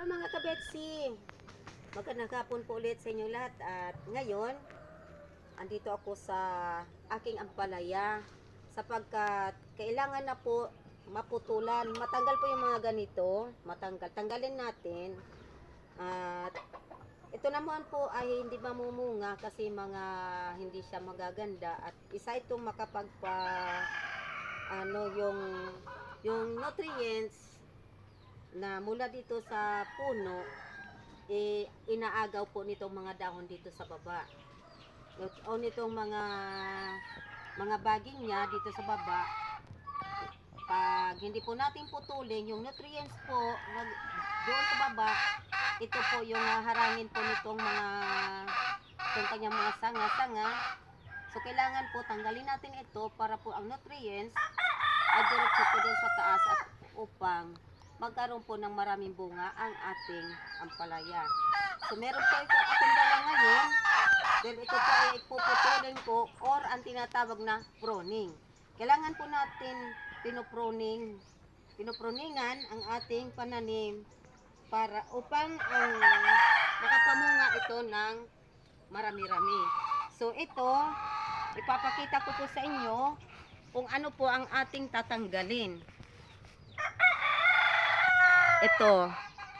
Hello mga kabetsi! Magandang hapon po ulit sa inyo lahat at ngayon andito ako sa aking ampalaya sapagkat kailangan na po maputulan. Matanggal po yung mga ganito, matanggal. Tanggalin natin at ito naman po ay hindi mamumunga kasi mga hindi siya magaganda at isa itong makapagpa ano yung yung nutrients na mula dito sa puno, eh, inaagaw po nitong mga dahon dito sa baba. O nitong mga mga baging niya dito sa baba, pag hindi po natin putulin, yung nutrients po doon sa baba, ito po yung harangin po nitong mga itong kanyang mga sanga-sanga. So, kailangan po tanggalin natin ito para po ang nutrients ay diretso po din sa taas at upang magkaroon po ng maraming bunga ang ating ampalaya. So meron po ito akong dala ngayon. Dahil ito po ay puputulin ko or ang tinatawag na pruning. Kailangan po natin pinupruning, pinupruningan ang ating pananim para upang ang makapamunga ito ng marami-rami. So ito, ipapakita ko po sa inyo kung ano po ang ating tatanggalin. Ito,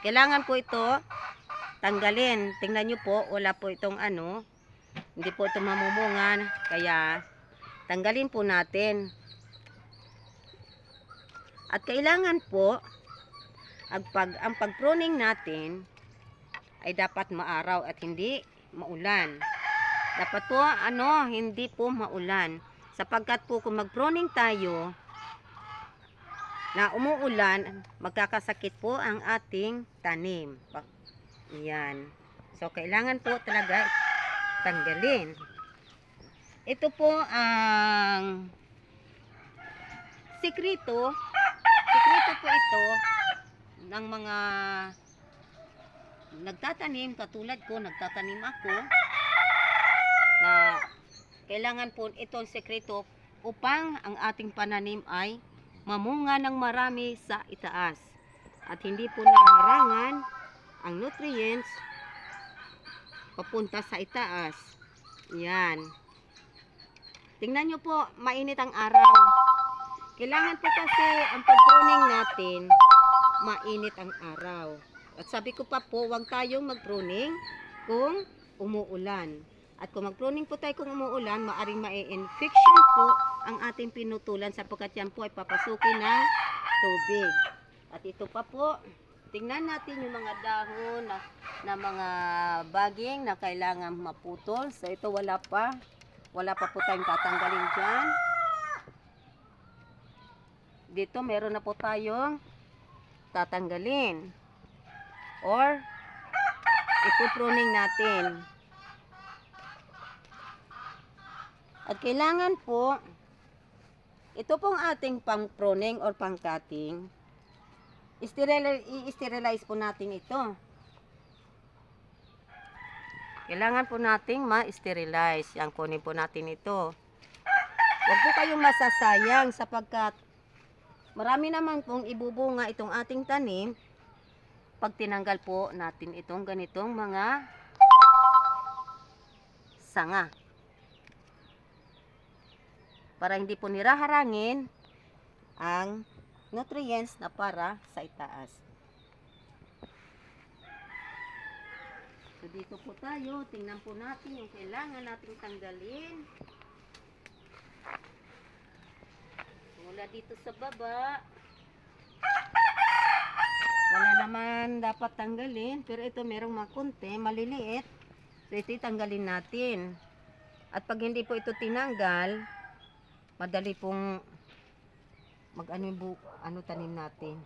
kailangan po ito tanggalin. Tingnan nyo po, wala po itong ano, hindi po ito mamumungan. Kaya, tanggalin po natin. At kailangan po, ang, pag, ang pag-pruning natin ay dapat maaraw at hindi maulan. Dapat po, ano, hindi po maulan. Sapagkat po kung mag-pruning tayo, na umuulan, magkakasakit po ang ating tanim. Yan. So, kailangan po talaga tanggalin. Ito po ang sikrito. Sikrito po ito ng mga nagtatanim, katulad ko, nagtatanim ako, na kailangan po itong sekreto upang ang ating pananim ay mamunga ng marami sa itaas at hindi po naharangan ang nutrients papunta sa itaas. Yan. Tingnan nyo po, mainit ang araw. Kailangan po kasi ang pag-pruning natin, mainit ang araw. At sabi ko pa po, huwag tayong mag-pruning kung umuulan. At kung mag-pruning po tayo kung umuulan, maaring ma-infection po ang ating pinutulan sapagkat yan po ay papasukin ng tubig. At ito pa po, tingnan natin yung mga dahon na, na mga baging na kailangan maputol. So ito wala pa. Wala pa po tayong tatanggalin dyan. Dito meron na po tayong tatanggalin. Or ipupruning natin. At kailangan po, ito pong ating pang pruning or pang cutting, sterilize, i-sterilize po natin ito. Kailangan po nating ma-sterilize. Yan, kunin po natin ito. Huwag po kayong masasayang sapagkat marami naman pong ibubunga itong ating tanim pag tinanggal po natin itong ganitong mga sanga para hindi po niraharangin ang nutrients na para sa itaas. So dito po tayo, tingnan po natin yung kailangan nating tanggalin. Mula dito sa baba. Wala naman dapat tanggalin, pero ito merong makunti, maliliit. So ito tanggalin natin. At pag hindi po ito tinanggal, madali pong mag ano, yung ano tanim natin.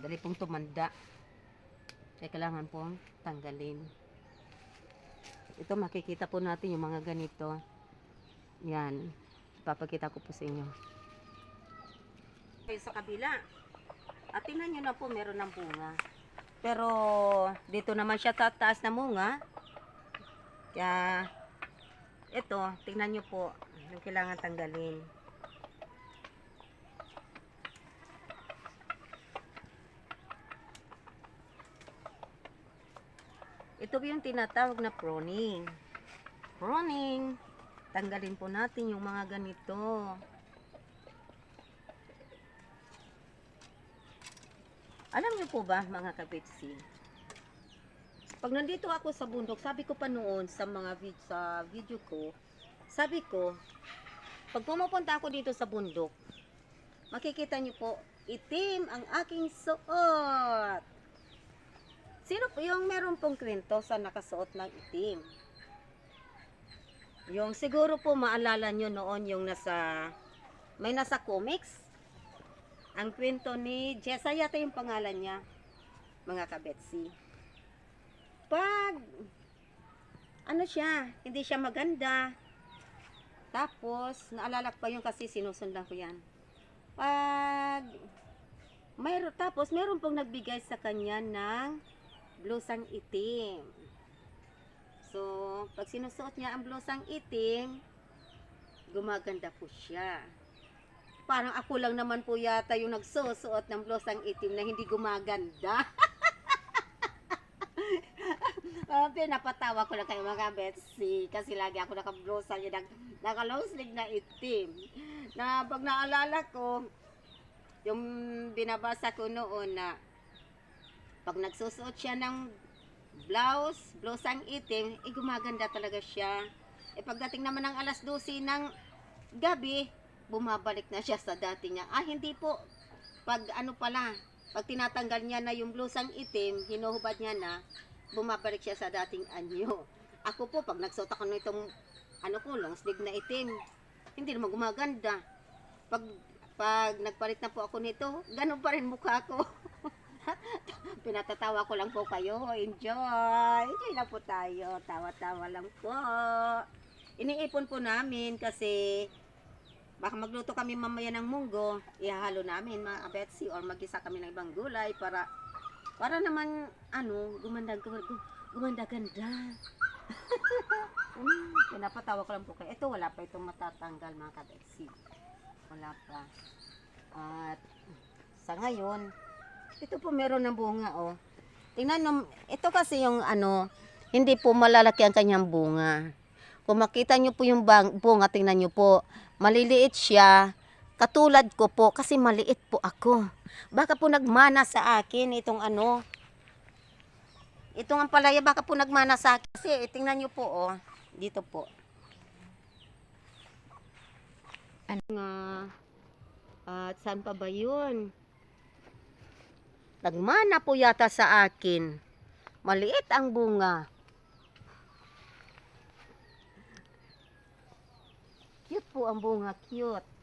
Madali pong tumanda. Kaya kailangan pong tanggalin. Ito makikita po natin yung mga ganito. Yan. Papakita ko po sa inyo. Sa kabila. At tingnan nyo na po meron ng bunga. Pero dito naman siya tataas na bunga kaya ito, tingnan nyo po yung kailangan tanggalin. Ito yung tinatawag na pruning. Pruning. Tanggalin po natin yung mga ganito. Alam niyo po ba, mga kabitsi, pag nandito ako sa bundok, sabi ko pa noon sa mga vid- sa video ko, sabi ko, pag pumupunta ako dito sa bundok, makikita niyo po, itim ang aking suot. Sino po yung meron pong kwento sa nakasuot ng itim? Yung siguro po maalala nyo noon yung nasa, may nasa comics. Ang kwento ni Jessa yata yung pangalan niya, mga kabetsi. Pag, ano siya, hindi siya maganda. Tapos, naalala ko pa yung kasi sinusundan ko yan. Pag, mayro, tapos meron pong nagbigay sa kanya ng blusang itim. So, pag sinusuot niya ang blusang itim, gumaganda po siya. Parang ako lang naman po yata yung nagsusuot ng blusang itim na hindi gumaganda. Uh, pinapatawa ko lang kayo mga Betsy kasi lagi ako nakablusa yung nag, naka-long sleeve na itim. Na pag naalala ko, yung binabasa ko noon na pag nagsusuot siya ng blouse, blusang itim, eh gumaganda talaga siya. Eh pagdating naman ng alas 12 ng gabi, bumabalik na siya sa dati niya. Ah, hindi po. Pag ano pala, pag tinatanggal niya na yung blusang itim, hinuhubad niya na, bumabalik siya sa dating anyo. Ako po, pag nagsuot ako nitong, ano ko, long sleeve na itim, hindi naman gumaganda. Pag, pag nagpalit na po ako nito, ganun pa rin mukha ko. Pinatatawa ko lang po kayo. Enjoy! Enjoy lang po tayo. Tawa-tawa lang po. Iniipon po namin kasi baka magluto kami mamaya ng munggo, ihahalo namin mga Betsy or magisa kami ng ibang gulay para para naman ano, gumanda gumanda, gumanda ganda. hmm, pinapatawa ko lang po kayo. Ito wala pa itong matatanggal mga Betsy. Wala pa. At sa ngayon, ito po meron ng bunga oh. Tingnan nyo, ito kasi yung ano, hindi po malalaki ang kanyang bunga. Kung makita nyo po yung bunga, tingnan nyo po, maliliit siya, katulad ko po, kasi maliit po ako. Baka po nagmana sa akin itong ano, itong ang palaya, baka po nagmana sa akin. Kasi eh, tingnan nyo po, oh, dito po. Ano nga, at saan pa ba yun? Nagmana po yata sa akin. Maliit ang bunga. Cute po ang bunga, cute.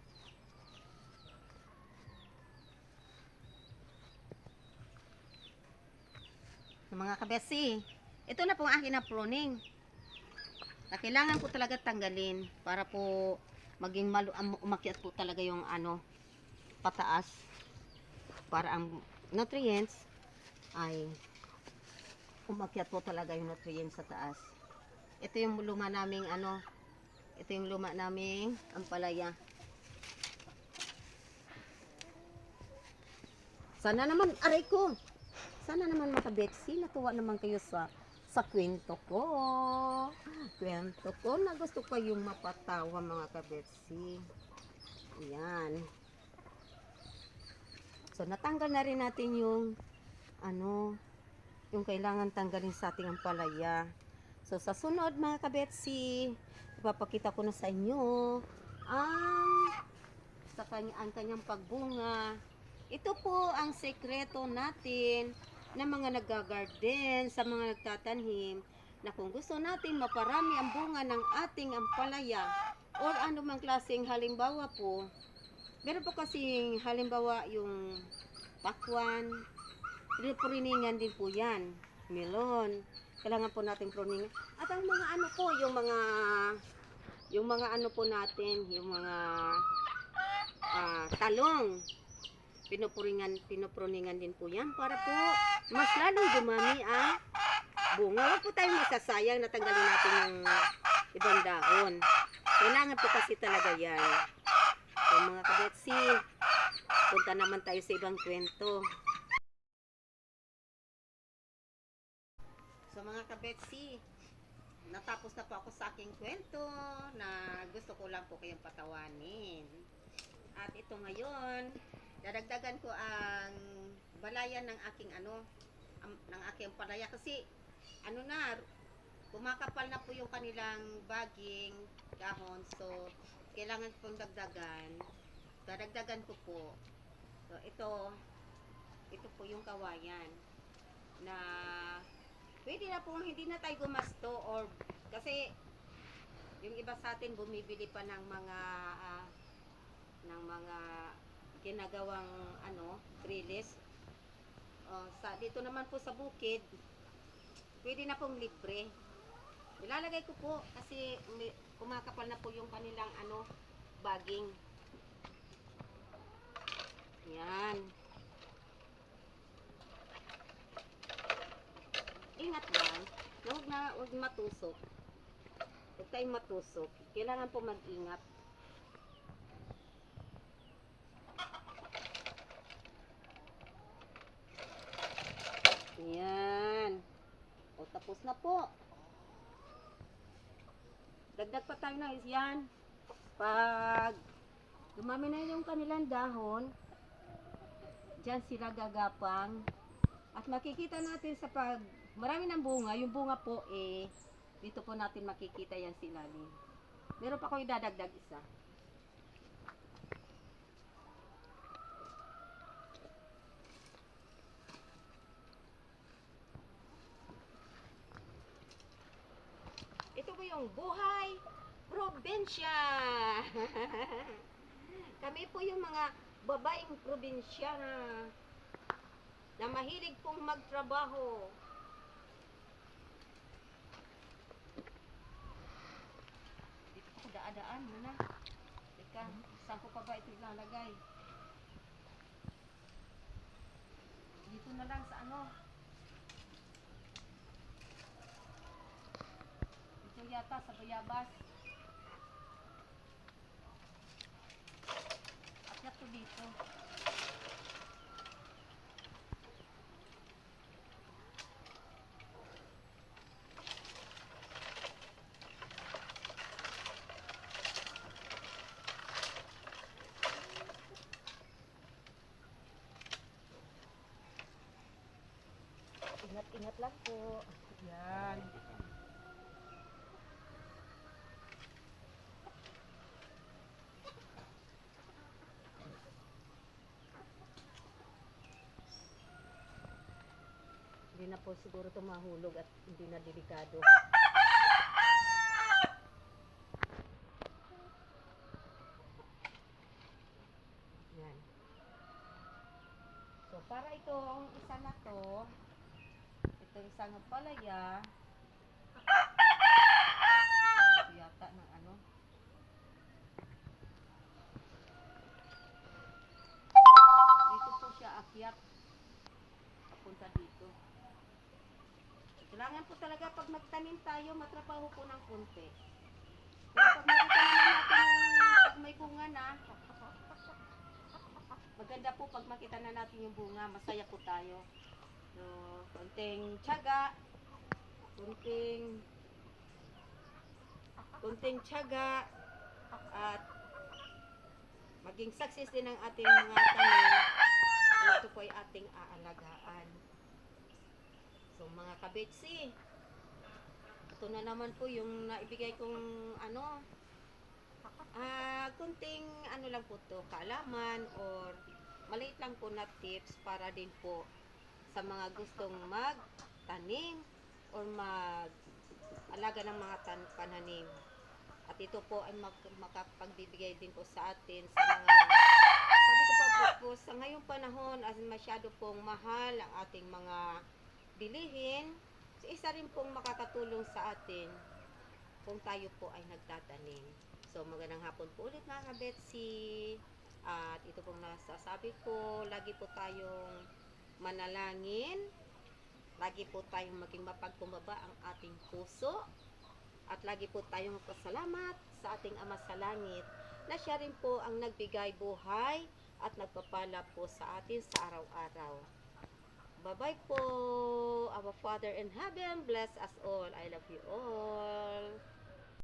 Mga kabesi, ito na po ang akin na pruning. Na kailangan ko talaga tanggalin para po maging malu am- umakyat po talaga yung ano pataas para ang nutrients ay umakyat po talaga yung nutrients sa taas. Ito yung luma naming ano, ito yung luma naming ampalaya. Sana naman, aray ko, sana naman mga Betsy, natuwa naman kayo sa sa kwento ko. Kwento ko na gusto ko yung mapatawa mga kabetsi. Ayan. So, natanggal na rin natin yung ano, yung kailangan tanggalin sa ating ampalaya. So, sa sunod mga kabetsi, ipapakita ko na sa inyo ang sa kanya, ang kanyang pagbunga. Ito po ang sekreto natin na mga nagagarden, sa mga nagtatanhim, na kung gusto natin maparami ang bunga ng ating ampalaya or anumang klaseng halimbawa po, meron po kasing halimbawa yung pakwan, pruningan din po yan, melon, kailangan po natin pruningan. At ang mga ano po, yung mga yung mga ano po natin, yung mga ah, talong, pinupuringan, pinupruningan din po yan para po mas lalong dumami ang bunga. Huwag po tayong masasayang na tanggalin natin yung ibang dahon. Kailangan po kasi talaga yan. So mga kabetsi, punta naman tayo sa ibang kwento. So mga kabetsi, natapos na po ako sa aking kwento na gusto ko lang po kayong patawanin. At ito ngayon, dadagdagan ko ang balayan ng aking ano, am- ng aking palaya kasi ano na, kumakapal na po yung kanilang baging dahon. So, kailangan pong dagdagan. Dadagdagan ko po. So, ito, ito po yung kawayan na pwede na po hindi na tayo gumasto or kasi yung iba sa atin bumibili pa ng mga ah, ng mga ginagawang ano, trellis. Oh, sa dito naman po sa bukid, pwede na pong libre. Ilalagay ko po kasi kumakapal na po yung kanilang ano, baging. Yan. Ingat lang. Huwag na huwag matusok. Huwag tayong matusok. Kailangan po mag-ingat. Yan. O, tapos na po. Dagdag pa tayo ng yan. Pag dumami na yung kanilang dahon, dyan sila gagapang. At makikita natin sa pag marami ng bunga, yung bunga po eh, dito po natin makikita yan sa ilalim. Meron pa akong idadagdag isa. Po yung buhay probinsya. Kami po yung mga babaeng probinsya na mahilig pong magtrabaho. Dito ko daadaan muna. Teka, saan ko pa ba ito ilalagay? Dito na lang sa ano. Yata sa bayabas. Akyat ko dito. Ingat-ingat lang po. Yan. Na po siguro ito mahulog at hindi na delikado. Yan. So, para itong isa na to, ito isang palaya, ito yata ng ano, dito po siya akyat, papunta dito. Kailangan po talaga pag magtanim tayo, matrabaho po ng konti. Pero pag makita naman natin pag may bunga na, maganda po pag makita na natin yung bunga, masaya po tayo. So, konting tiyaga, konting konting tiyaga, at maging success din ang ating mga tanim. Ito po ay ating aalagaan. So mga kabetsi, ito na naman po yung naibigay kong ano, ah, kunting ano lang po to, kaalaman or maliit lang po na tips para din po sa mga gustong magtanim or mag alaga ng mga tan pananim. At ito po ay mag, makapagbibigay din po sa atin sa mga sabi ko pa po, po sa ngayong panahon as masyado pong mahal ang ating mga bilihin, so isa rin pong makakatulong sa atin kung tayo po ay nagtatanim. So magandang hapon po ulit mga Betsy. At ito pong nasasabi ko, lagi po tayong manalangin. Lagi po tayong maging mapagkumbaba ang ating puso. At lagi po tayong pasalamat sa ating Ama sa Langit na siya rin po ang nagbigay buhay at nagpapala po sa atin sa araw-araw. Bye-bye po. Our Father in heaven, bless us all. I love you all.